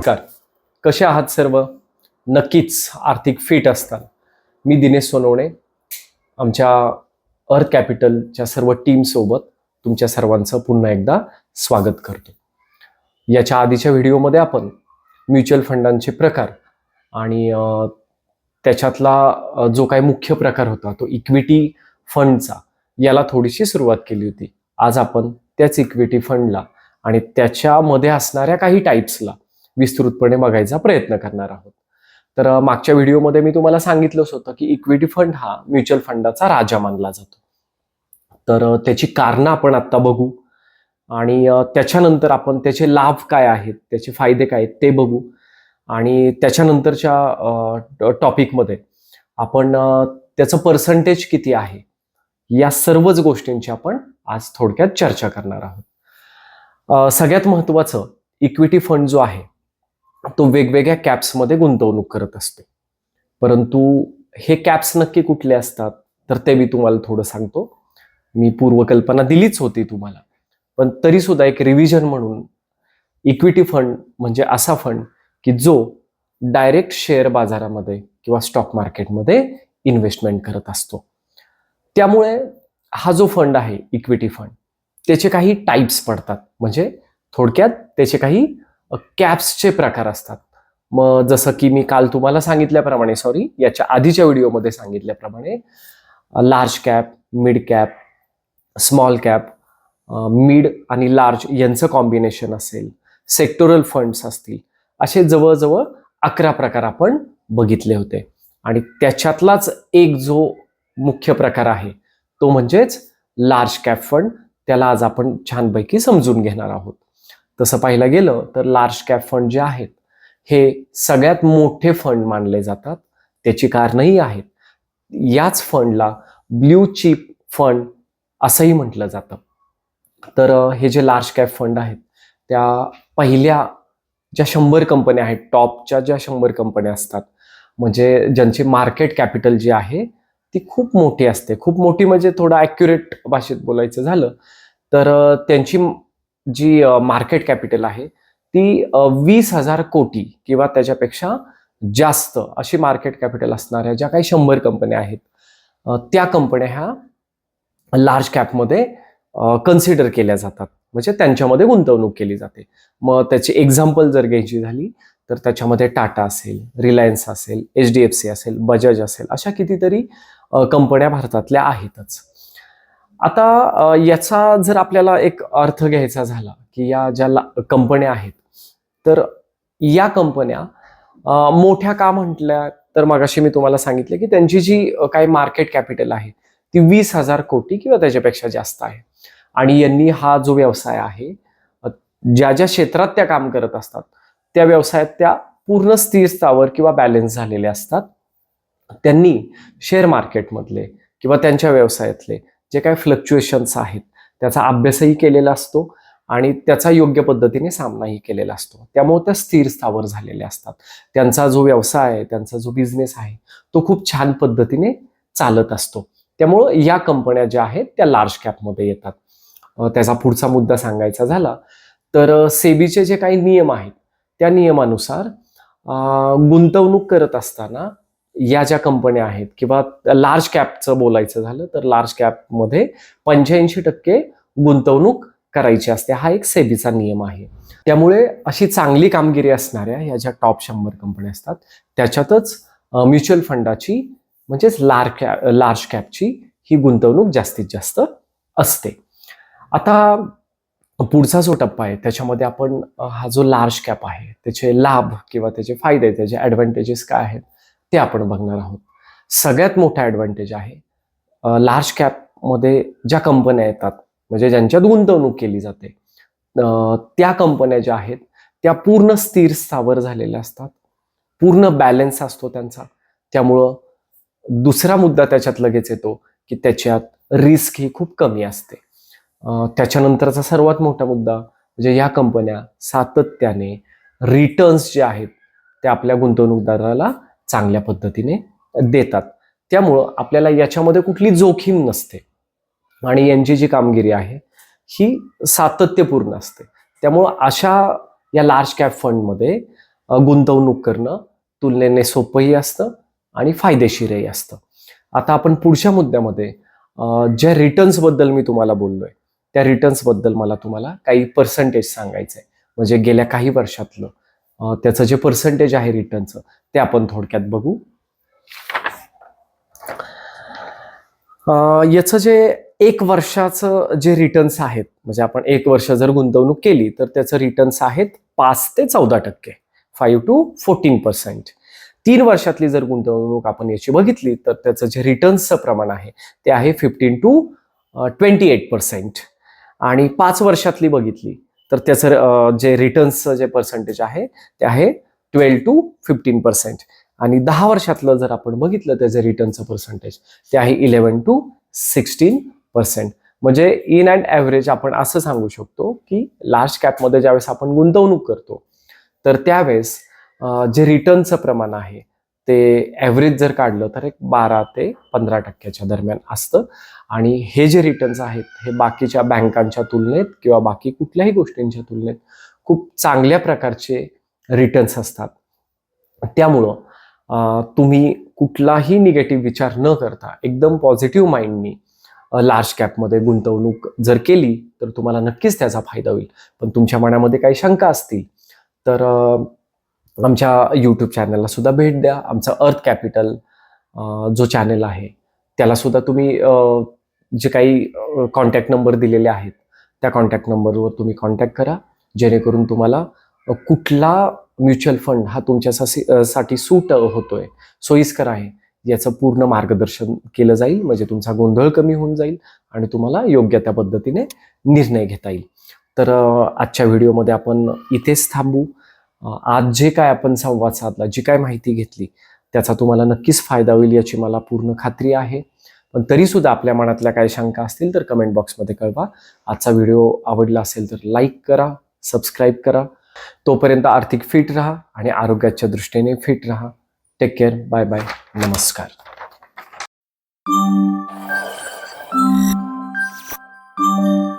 नमस्कार. कसे आहात सर्व? नक्कीच आर्थिक फिट असतात. मी दिनेश सोनवणे आमच्या अर्थ कॅपिटलच्या सर्व टीमसोबत तुमच्या सर्वांचं पुन्हा एकदा स्वागत करतो. याच्या आधीच्या व्हिडिओमध्ये आपण म्युच्युअल फंडांचे प्रकार आणि त्याच्यातला जो काही मुख्य प्रकार होता तो इक्विटी फंडचा याला थोडीशी सुरुवात केली होती. आज आपण त्याच इक्विटी फंडला आणि त्याच्यामध्ये असणाऱ्या काही टाईप्सला विस्तृतपणे बघायचा प्रयत्न करणार आहोत. तर मागच्या व्हिडिओमध्ये मी तुम्हाला सांगितलंच होतं की इक्विटी फंड हा म्युच्युअल फंडाचा राजा मानला जातो. तर त्याची कारणं आपण आत्ता बघू आणि त्याच्यानंतर आपण त्याचे लाभ काय आहेत त्याचे फायदे काय आहेत ते बघू आणि त्याच्यानंतरच्या टॉपिकमध्ये आपण त्याचं पर्सेंटेज किती आहे या सर्वच गोष्टींची आपण आज थोडक्यात चर्चा करणार आहोत. सगळ्यात महत्त्वाचं इक्विटी फंड जो आहे तो वेगवेगळ्या कॅप्समध्ये गुंतवणूक करत असतो. परंतु हे कॅप्स नक्की कुठले असतात? तर ते मी तुम्हाला थोडं सांगतो. मी पूर्वकल्पना दिलीच होती तुम्हाला. पण तरी सुद्धा एक रिव्हिजन म्हणून इक्विटी फंड म्हणजे असा फंड की जो डायरेक्ट शेअर बाजारामध्ये किंवा स्टॉक मार्केटमध्ये इन्व्हेस्टमेंट करत असतो. त्यामुळे हा जो फंड आहे इक्विटी फंड त्याचे काही टाईप्स पडतात. म्हणजे थोडक्यात त्याचे काही कॅप्सचे प्रकार असतात. मग जसं की मी काल तुम्हाला सांगितल्याप्रमाणे सॉरी याच्या आधीच्या व्हिडिओमध्ये सांगितल्याप्रमाणे large cap mid cap small cap mid आणि लार्ज यांचं कॉम्बिनेशन असेल. सेक्टोरल फंड्स असतील. असे जवळजवळ अकरा प्रकार आपण बघितले होते. आणि त्याच्यातलाच एक जो मुख्य प्रकार आहे तो म्हणजेच लार्ज कॅप फंड त्याला आज आपण छानपैकी समजून घेणार आहोत. तसं पाहिलं गेलं तर लार्ज कॅप फंड जे आहेत हे सगळ्यात मोठे फंड मानले जातात. त्याची कारणंही आहेत. याच फंडला ब्ल्यू चिप फंड असंही म्हटलं जातं. तर हे जे लार्ज कॅप फंड आहेत त्या पहिल्या ज्या शंभर कंपन्या आहेत टॉपच्या ज्या शंभर कंपन्या असतात म्हणजे ज्यांचे मार्केट कॅपिटल जे आहे ती खूप मोठी असते. खूप मोठी म्हणजे थोडं ॲक्युरेट भाषेत बोलायचं झालं तर त्यांची जी मार्केट कॅपिटल आहे ती वीस हजार कोटी किंवा त्याच्यापेक्षा जास्त अशी मार्केट कॅपिटल असणाऱ्या ज्या काही शंभर कंपन्या आहेत त्या कंपन्या ह्या लार्ज कॅपमध्ये कन्सिडर केल्या जातात. म्हणजे त्यांच्यामध्ये गुंतवणूक केली जाते. मग त्याची एक्झाम्पल जर घ्यायची झाली तर त्याच्यामध्ये टाटा असेल रिलायन्स असेल एच डी एफ सी असेल बजाज असेल अशा कितीतरी कंपन्या भारतातल्या आहेतच. आता याचा जर आपल्याला एक अर्थ घ्यायचा झाला की या ज्या ला- कंपन्या आहेत तर या कंपन्या मोठ्या का म्हटल्या? तर मगाशी मी तुम्हाला सांगितलं की त्यांची जी काही मार्केट कॅपिटल आहे ती वीस हजार कोटी किंवा त्याच्यापेक्षा जास्त आहे. आणि यांनी हा जो व्यवसाय आहे ज्या ज्या क्षेत्रात त्या काम करत असतात त्या व्यवसायात त्या पूर्ण स्थिरतावर किंवा बॅलन्स झालेले असतात. त्यांनी शेअर मार्केटमधले किंवा त्यांच्या व्यवसायातले जे काय फ्लक्च्युएशन्स आहेत त्याचा अभ्यासही केलेला असतो आणि त्याचा योग्य पद्धतीने सामनाही केलेला असतो. त्यामुळे त्या स्थिर स्थावर झालेल्या असतात. त्यांचा जो व्यवसाय आहे त्यांचा जो बिझनेस आहे तो खूप छान पद्धतीने चालत असतो. त्यामुळं या कंपन्या ज्या आहेत त्या लार्ज कॅपमध्ये येतात. त्याचा पुढचा मुद्दा सांगायचा झाला तर सेबीचे जे काही नियम आहेत त्या नियमानुसार गुंतवणूक करत असताना या ज्या कंपन्या आहेत किंवा लार्ज कॅपचं बोलायचं झालं तर लार्ज कॅपमध्ये पंच्याऐंशी टक्के गुंतवणूक करायची असते. हा एक सेबीचा नियम आहे. त्यामुळे अशी चांगली कामगिरी असणाऱ्या या ज्या टॉप शंभर कंपन्या असतात त्याच्यातच म्युच्युअल फंडाची म्हणजेच लार्ज कॅप लार्ज कॅपची ही गुंतवणूक जास्तीत जास्त असते. आता पुढचा जो टप्पा आहे त्याच्यामध्ये आपण हा जो लार्ज कॅप आहे त्याचे लाभ किंवा त्याचे फायदे त्याचे ॲडव्हान्टेजेस काय आहेत ते आपण बघणार आहोत. सगळ्यात मोठा ॲडव्हान्टेज आहे लार्ज कॅपमध्ये ज्या कंपन्या येतात म्हणजे ज्यांच्यात गुंतवणूक केली जाते त्या कंपन्या ज्या आहेत त्या पूर्ण स्थिर स्थावर झालेल्या असतात. पूर्ण बॅलन्स असतो त्यांचा. त्यामुळं दुसरा मुद्दा त्याच्यात लगेच येतो की त्याच्यात रिस्क ही खूप कमी असते. त्याच्यानंतरचा सर्वात मोठा मुद्दा म्हणजे या कंपन्या सातत्याने रिटर्न्स जे आहेत ते आपल्या गुंतवणूकदाराला चांगल्या पद्धतीने देतात. त्यामुळं आपल्याला याच्यामध्ये कुठली जोखीम नसते. आणि यांची जी कामगिरी आहे ही सातत्यपूर्ण असते. त्यामुळं अशा या लार्ज कॅप फंडमध्ये गुंतवणूक करणं तुलनेने सोपंही असतं आणि फायदेशीरही असतं. आता आपण पुढच्या मुद्द्यामध्ये ज्या रिटर्न्सबद्दल मी तुम्हाला बोललोय त्या रिटर्न्सबद्दल मला तुम्हाला काही पर्सेंटेज सांगायचं आहे म्हणजे गेल्या काही वर्षातलं त्याचं जे पर्सेंटेज आहे रिटर्नचं ते आपण थोडक्यात बघू. याचं जे एक वर्षाचं जे रिटर्न्स आहेत म्हणजे आपण एक वर्ष जर गुंतवणूक केली तर त्याचं रिटर्न्स आहेत पाच ते चौदा टक्के. फाईव्ह टू फोर्टीन पर्सेंट तीन वर्षातली जर गुंतवणूक आपण याची बघितली तर त्याचं जे रिटर्न्सचं प्रमाण आहे ते आहे fifteen to twenty eight percent आणि पाच वर्षातली बघितली तर त्याचं जे रिटर्न्सचं जे पर्सेंटेज आहे ते आहे ट्वेल्व टू फिफ्टीन पर्सेंट आणि दहा वर्षातलं जर आपण बघितलं त्याचं रिटर्नचं पर्सेंटेज ते आहे इलेवन टू सिक्स्टीन पर्सेंट म्हणजे इन अँड ॲव्हरेज आपण असं सांगू शकतो की लार्ज कॅपमध्ये ज्यावेळेस आपण गुंतवणूक करतो तर त्यावेळेस जे रिटर्नचं प्रमाण आहे ते ॲव्हरेज जर काढलं तर एक बारा ते पंधरा टक्क्याच्या दरम्यान असतं. आणि हे जे रिटर्न्स आहेत हे बाकीच्या बँकांच्या तुलनेत किंवा बाकी कुठल्याही गोष्टींच्या तुलनेत खूप चांगल्या प्रकारचे रिटर्न्स असतात. त्यामुळं तुम्ही कुठलाही निगेटिव्ह विचार न करता एकदम पॉझिटिव्ह माइंडनी लार्ज कॅपमध्ये गुंतवणूक जर केली तर तुम्हाला नक्कीच त्याचा फायदा होईल. पण तुमच्या मनामध्ये काही शंका असतील तर आमच्या यूट्यूब चॅनलला सुद्धा भेट द्या. आमचं अर्थ कॅपिटल जो चॅनल आहे त्याला सुद्धा तुम्ही जे काही कॉन्टॅक्ट नंबर दिलेले आहेत त्या कॉन्टॅक्ट नंबरवर तुम्ही कॉन्टॅक्ट करा. जेणेकरून तुम्हाला कुठला म्युच्युअल फंड हा तुमच्या साठी सूट होतोय सोयीस्कर आहे याचं पूर्ण मार्गदर्शन केलं जाईल. म्हणजे तुमचा गोंधळ कमी होऊन जाईल आणि तुम्हाला योग्य त्या पद्धतीने निर्णय घेता येईल. तर आजच्या व्हिडिओमध्ये आपण इथेच थांबू. आज जे काय आपण संवाद साधला जी काय माहिती घेतली त्याचा तुम्हाला नक्कीच फायदा होईल याची मला पूर्ण खात्री आहे. पण तरीसुद्धा आपल्या मनातल्या काही शंका असतील तर कमेंट बॉक्समध्ये कळवा. आजचा व्हिडिओ आवडला असेल तर लाईक करा सबस्क्राईब करा. तोपर्यंत आर्थिक फिट राहा आणि आरोग्याच्या दृष्टीने फिट राहा. टेक केअर बाय बाय नमस्कार. Thank you.